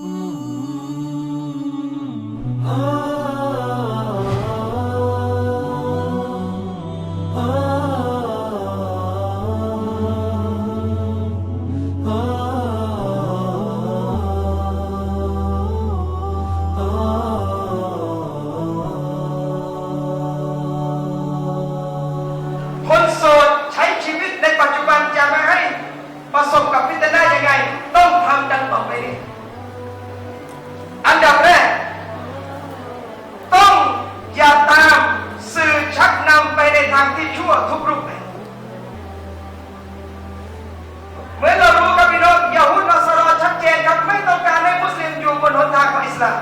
ค ที่ชั่วทุกรูปแบบเหมือนเรารู้ครับพี่น้องยาฮุดนัสรอชัดเจนครับไม่ต้องการให้มุสลิมอยู่บนหนทางของอิสลาม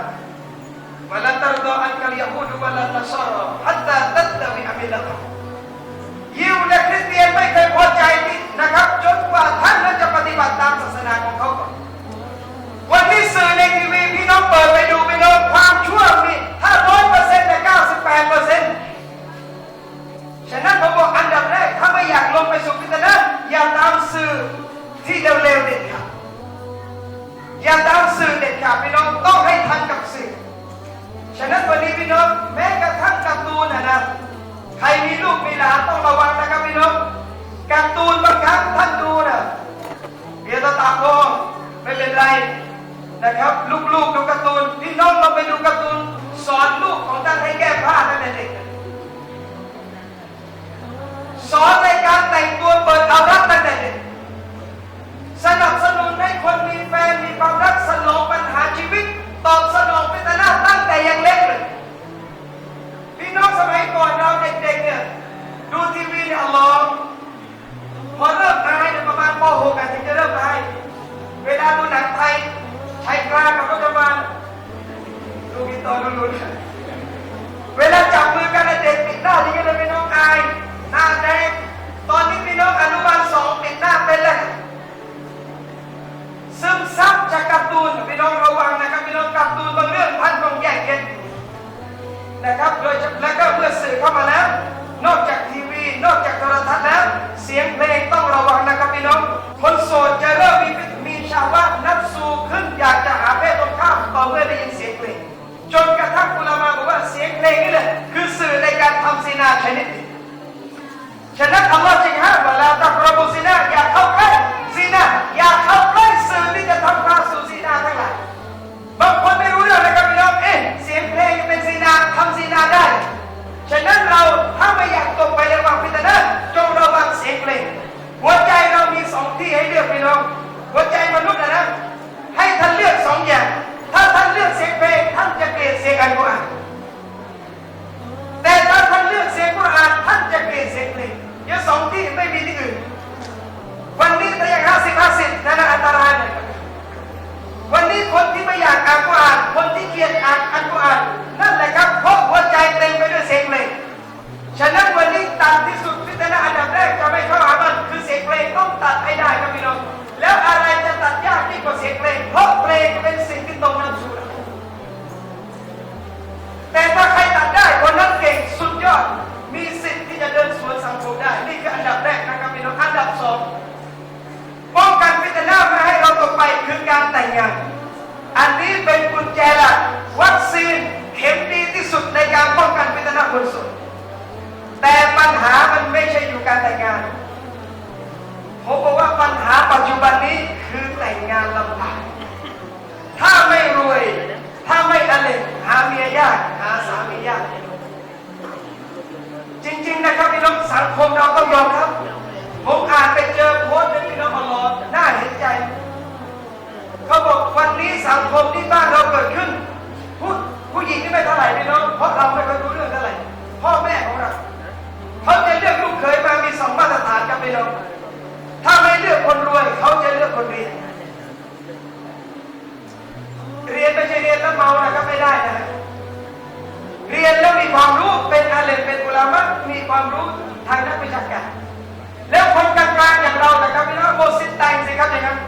ولا ترضى عنك اليهود ولا النصارى حتى تتبع ملتهم ลูกๆดูการ์ตูนพี่น้องเราไปดูการ์ตูนสอนลูกของท่านให้แก้ผ้าตั้งแต่เด็กสอนในการแต่งตัวเปิดอารักตั้งแคนโสดจะเริ่มมีมีชาวบ้านนับสูขึ้นอยากจะหาเพศตรงข้ามต่อเมื่อได้ยินเสียงเพลงจนกระทั่งอุลามาบอกว่าเสียงเพลงนี่แหละคือสื่อในการทำซีนาชนิดนี้ฉะนั้นอัลลอฮ์จึงห้ามว่าลาตักรบุซีนาอย่าเข้าใกล้ซีนาอย่าเข้าใกล้สื่อที่จะทำพาสู่ซีนาทั้งหลายบางคน กียดอ่านอัลกุรอานนั่นแหละครับเพราะหัวใจเต็มไปด้วยเสียงเพลงฉะนั้นวันนี้ตัดที่สุดพิจารณาอันดับแรกจะไม่เข้าหามันคือเสียงเพลงต้องตัดให้ได้ครับพี่น้องแล้วอะไรจะตัดยากยิ่งกว่าเสียงเพลงเพราะเพลงเป็นสิ่งที่ตรงนั้นสุดแต่ถ้าใครตัดได้คนนั้นเก่งสุดยอด มีสิทธิ์ที่จะเดินสวนสังคมได้ นี่คืออันดับแรกนะครับพี่น้องอันดับสองป้องกันพิจารณาไม่ให้เราตกไปคือการแต่งงาน คนโสดแต่ปัญหามันไม่ใช่อยู่การแต่งงาน ผมบอกว่าปัญหาปัจจุบันนี้คือแต่งงานลำบากถ้าไม่รวย ถ้าไม่อเลนหาเมียยากหาสามียาก จริง ๆ นะครับพี่น้องสังคมเราต้องยอมครับ ผมอ่านไปเจอโพสต์ในพี่น้องอลอน่าเห็นใจ เขาบอกวันนี้สังคมที่บ้านเราเกิดขึ้น หญิงนี่ไม่เท่าไหร่พี่น้องเพราะเราไม่ค่อยรู้เรื่องเท่าไหร่พ่อแม่ของเราเขาจะเลือกลูกเขยมามีสองมาตรฐานครับพี่น้องถ้าไม่เลือกคนรวยเขาจะเลือกคนเรียนเรียนไม่ใช่เรียนแล้วเมานะครับไม่ได้นะเรียนแล้วมีความรู้เป็นอาเลมเป็นอุลามะมีความรู้ทางนักวิชาการแล้วคนกลางๆอย่างเรานะครับพี่น้องโมสิตแตงสิครับอย่างนั้น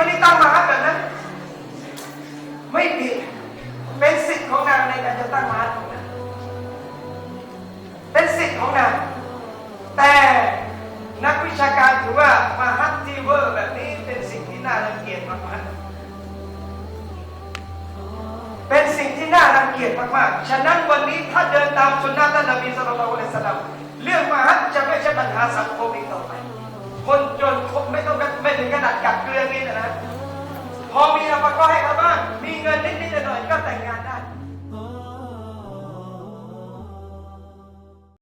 ครับผู้หญิงคนนี้ตั้งมาฮัทแบบนั้น ไม่ผิดเป็นสิทธิ์ของนางในการจะตั้งมาฮัทของนางเป็นสิทธิ์ของนางแต่นักวิชาการถือว่ามาฮัตทีเวอร์แบบนี้เป็นสิ่งที่น่ารังเกียจมากๆเป็นสิ่งที่น่ารังเกียจมากๆฉะนั้นวันนี้ถ้าเดินตามสุนนะท่านนบีสุลต่านละสลัมเรื่องมาฮัตจะไม่ใช่ปัญหาสังคมอีกต่อไป มันก็ให้เขาบ้าง มีเงินนิดๆหน่อยก็แต่งงานได้